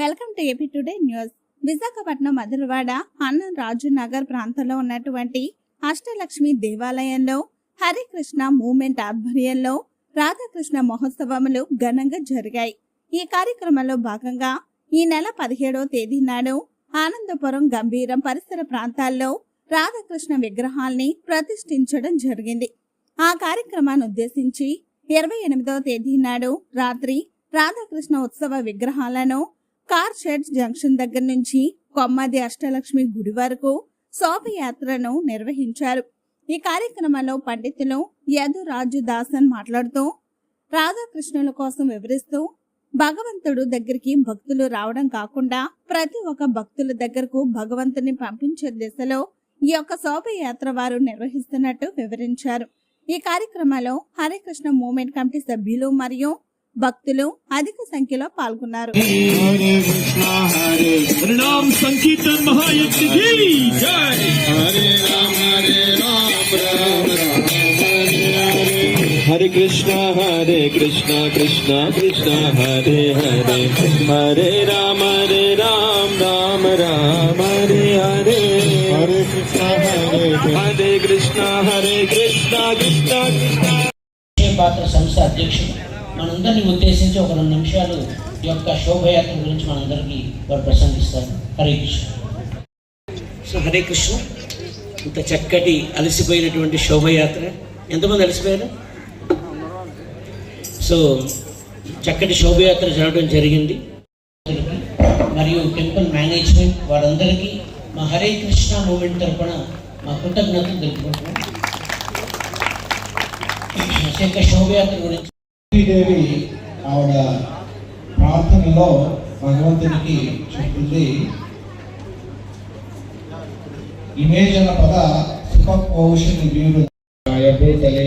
Welcome to AP today news. Visakhapatnam Madhurawada Annam Raju Nagar ప్రాంతంలో ఉన్నటువంటి అష్టలక్ష్మి దేవాలయంలో Harikrishna moment ఆధ్వర్యంలో రాధాకృష్ణ మహోత్సవములు ఘనంగా జరిగాయి. ఈ కార్యక్రమంలో భాగంగా ఈ నెల పదిహేడవ తేదీ నాడు ఆనందపురం గంభీరం పరిసర ప్రాంతాల్లో రాధాకృష్ణ విగ్రహాల్ని ప్రతిష్ఠించడం జరిగింది. ఆ కార్యక్రమాన్ని ఉద్దేశించి ఇరవై ఎనిమిదవ తేదీ నాడు రాత్రి రాధాకృష్ణ ఉత్సవ విగ్రహాలను కార్ షెడ్ జంక్షన్ దగ్గర నుంచి కొమ్మది అష్టలక్ష్మి గుడి వరకు శోభయాత్రను నిర్వహించారు. ఈ కార్యక్రమంలో పండితులు యదు రాజు దాసన్ మాట్లాడుతూ రాధాకృష్ణుల కోసం వివరిస్తూ భగవంతుడు దగ్గరికి భక్తులు రావడం కాకుండా ప్రతి ఒక్క భక్తుల దగ్గరకు భగవంతుని పంపించే దిశలో ఈ యొక్క శోభయాత్ర వారు నిర్వహిస్తున్నట్టు వివరించారు. ఈ కార్యక్రమంలో హరికృష్ణ మూమెంట్ కమిటీ సభ్యులు మరియు భక్తులు అధిక సంఖ్యలో పాల్గొన్నారు హరే కృష్ణ హరే కృష్ణ కృష్ణ కృష్ణ హరే హరే హరే రామ హరే రామ రామ రామ హరే హరే హరే కృష్ణ హరే హరే కృష్ణ హరే కృష్ణ కృష్ణ కృష్ణ పాత్ర సంస్థ అధ్యక్షుడు మనందరినీ ఉద్దేశించి ఒక రెండు నిమిషాలు ఈ యొక్క శోభయాత్ర గురించి మనందరికీ వారు ప్రసంగిస్తారు. హరే కృష్ణ. సో హరే కృష్ణ. ఇంత చక్కటి అలసిపోయినటువంటి శోభయాత్ర. ఎంతమంది అలసిపోయారు? సో చక్కటి శోభయాత్ర జరగడం జరిగింది. మరియు టెంపుల్ మేనేజ్మెంట్ వారందరికీ మా హరే కృష్ణ మూమెంట్ తరపున మా కృతజ్ఞతలు తెలుపుకుంటున్నాం. శోభయాత్ర గురించి దేవి ఆవిడ ప్రార్థనలో భగవంతునికి చెప్తుంది ఇమేజ్ అన్న పద సుఖకోశని వీరు భూతలే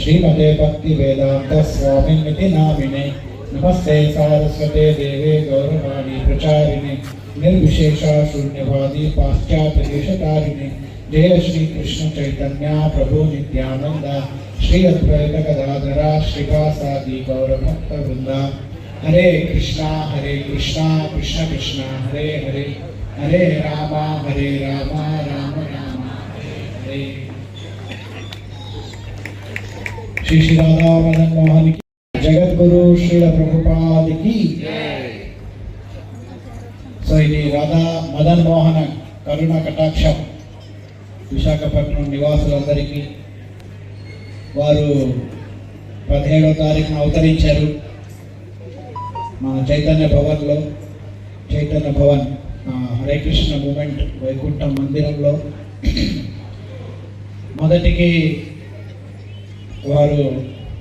శ్రీమతే భక్తి వేదాంత స్వామినితి నామినే. నమస్తే సారస్వతే దేవే గౌరవాణి ప్రచారిణి. నిర్విశేష శూన్యవాది పాశ్చాత్య దేశతారిణి జయ శ్రీ కృష్ణ చైతన్య ప్రభు నిత్యానంద శ్రీ అద్వైత గదాధర శ్రీవాసాది గౌరభక్త వృంద హరే కృష్ణ హరే కృష్ణ కృష్ణ కృష్ణ హరే హరే హరే రామ హరే రామ రామ రామ హరే హరే శ్రీ శ్రీ రాధా మదన్ మోహన్కి జగద్గురు శ్రీల ప్రభుపాదికి సో ఇది రాధా మదన్ మోహన కరుణ కటాక్షం విశాఖపట్నం నివాసులందరికీ వారు పదిహేడవ తారీఖున అవతరించారు మన చైతన్య భవన్లో. చైతన్య భవన్ హరే కృష్ణ మూమెంట్ వైకుంఠం మందిరంలో. మొదటికి వారు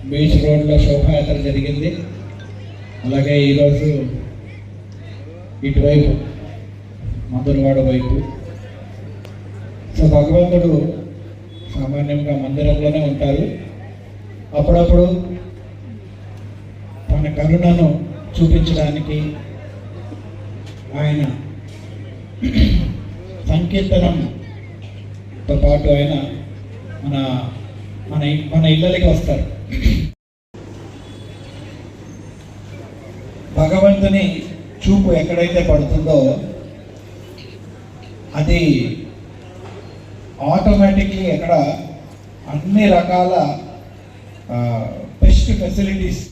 బీచ్ రోడ్లో శోభాయాత్ర జరిగింది. అలాగే ఈరోజు ఇటువైపు మధురవాడ వైపు. సో భగవంతుడు సామాన్యంగా మందిరంలోనే ఉంటారు. అప్పుడప్పుడు తన కరుణను చూపించడానికి ఆయన సంకీర్తనంతో పాటు ఆయన మన మన ఇ- మన ఇళ్ళకి వస్తారు. భగవంతుని చూపు ఎక్కడైతే పడుతుందో అది ఆటోమేటిక్లీ అక్కడ అన్ని రకాల బెస్ట్ ఫెసిలిటీస్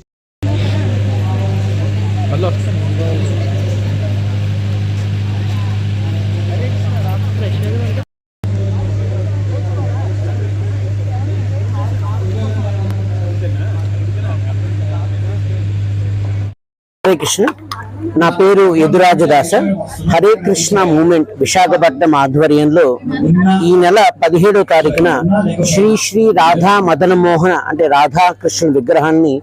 హరే కృష్ణ నా పేరు యదురాజదాస. హరే కృష్ణ మూమెంట్ విశాఖపట్నం ఆధ్వర్యంలో ఈ నెల పదిహేడో తారీఖున శ్రీ శ్రీ రాధా మదన మోహన అంటే రాధాకృష్ణ విగ్రహాన్ని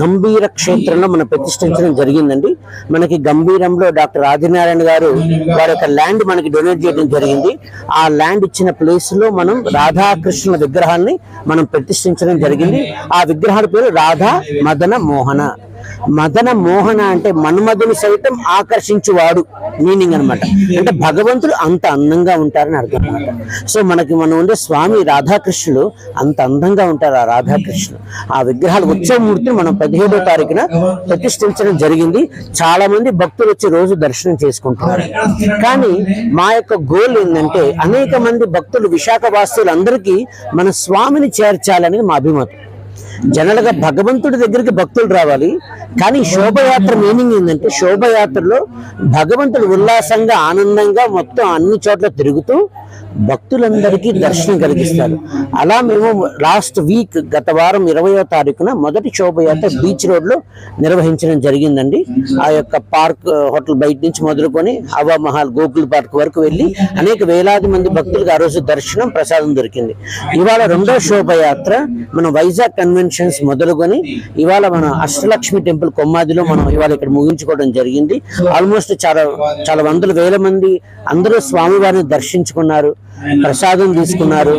గంభీర క్షేత్రంలో మనం ప్రతిష్ఠించడం జరిగిందండి. మనకి గంభీరంలో డాక్టర్ ఆదినారాయణ గారు వారి యొక్క ల్యాండ్ మనకి డొనేట్ చేయడం జరిగింది. ఆ ల్యాండ్ ఇచ్చిన ప్లేస్లో మనం రాధాకృష్ణ విగ్రహాన్ని మనం ప్రతిష్ఠించడం జరిగింది. ఆ విగ్రహాల పేరు రాధా మదన మోహన. మదన మోహన అంటే మన్మధుని సైతం ఆకర్షించువాడు మీనింగ్ అన్నమాట. అంటే భగవంతుడు అంత అందంగా ఉంటారని అర్థం అనమాట సో మనకి మనం ఉండే స్వామి రాధాకృష్ణుడు అంత అందంగా ఉంటారు ఆ రాధాకృష్ణుడు ఆ విగ్రహాలు ఉత్సవమూర్తిని మనం పదిహేడో తారీఖున ప్రతిష్ఠించడం జరిగింది. చాలా మంది భక్తులు వచ్చి రోజు దర్శనం చేసుకుంటున్నారు. కానీ మా యొక్క గోల్ ఏంటంటే అనేక మంది భక్తులు విశాఖ వాసులందరికీ మన స్వామిని చేర్చాలనేది మా అభిమతం. జనరల్గా భగవంతుడి దగ్గరికి భక్తులు రావాలి. కానీ శోభయాత్ర మీనింగ్ ఏంటంటే శోభయాత్రలో భగవంతుడు ఉల్లాసంగా ఆనందంగా మొత్తం అన్ని చోట్ల తిరుగుతూ భక్తులందరికీ దర్శనం కలిగిస్తారు అలా మేము లాస్ట్ వీక్ గత వారం ఇరవయో తారీఖున మొదటి శోభయాత్ర బీచ్ రోడ్లో నిర్వహించడం జరిగిందండి. ఆ యొక్క పార్క్ హోటల్ బయట నుంచి మొదలుకొని హవామహల్ గోకుల్ పార్క్ వరకు వెళ్ళి అనేక వేలాది మంది భక్తులకు ఆ రోజు దర్శనం ప్రసాదం దొరికింది. ఇవాళ రెండో శోభయాత్ర మన వైజాగ్ కన్వెన్షన్స్ మొదలుకొని ఇవాళ మన అష్టలక్ష్మి టెంపుల్ కొమ్మాదిలో మనం ఇవాళ ఇక్కడ ముగించుకోవడం జరిగింది. ఆల్మోస్ట్ చాలా చాలా వందల వేల మంది అందరూ స్వామివారిని దర్శించుకున్నారు. ప్రసాదం తీసుకున్నారు.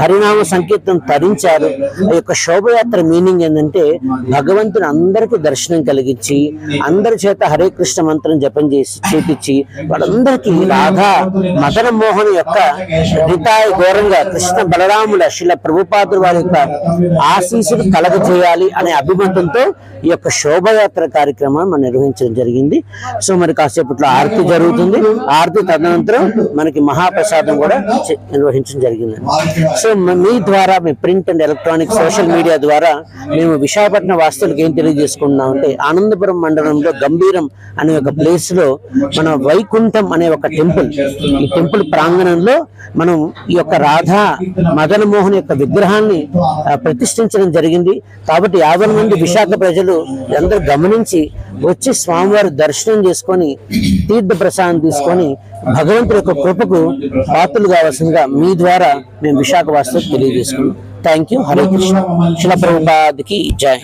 హరినామ సంకీర్తనం తరించారు. ఆ యొక్క శోభయాత్ర మీనింగ్ ఏంటంటే భగవంతుని అందరికీ దర్శనం కలిగించి అందరి చేత హరే కృష్ణ మంత్రం జపం చేసి చేపించి వాళ్ళందరికీ రాధా మదన మోహన్ యొక్క హితాయ ఘోరంగా కృష్ణ బలరాముల శిల ప్రభుపాదుల వారి యొక్క ఆశీస్సులు కలగజేయాలి అనే అభిమతంతో ఈ యొక్క శోభయాత్ర కార్యక్రమాన్ని మనం నిర్వహించడం జరిగింది. సో మరి కాసేపట్లో ఆరతి జరుగుతుంది. ఆరతి తదనంతరం మనకి మహాప్రసాదం కూడా నిర్వహించడం జరిగింది. సో మ- ద్వారా మీ print and electronic social media ద్వారా మేము విశాఖపట్నం వాస్తువులకు ఏం తెలియజేసుకున్నాం అంటే ఆనందపురం మండలంలో గంభీరం అనే ఒక ప్లేస్లో మన వైకుంఠం అనే ఒక టెంపుల్ ఈ టెంపుల్ ప్రాంగణంలో మనం ఈ యొక్క రాధా మదన మోహన్ యొక్క విగ్రహాన్ని ప్రతిష్ఠించడం జరిగింది. కాబట్టి యాభై మంది విశాఖ ప్రజలు అందరూ గమనించి వచ్చి స్వామివారి దర్శనం చేసుకొని తీర్థ ప్రసాదం తీసుకొని భగవంతుడి యొక్క కృపకు పాత్రలు కావాల్సిందిగా మీ ద్వారా మేము విశాఖ వాసులకు తెలియజేసుకున్నాం థ్యాంక్ యూ హరే కృష్ణ శిల ప్రభుపాదికి జై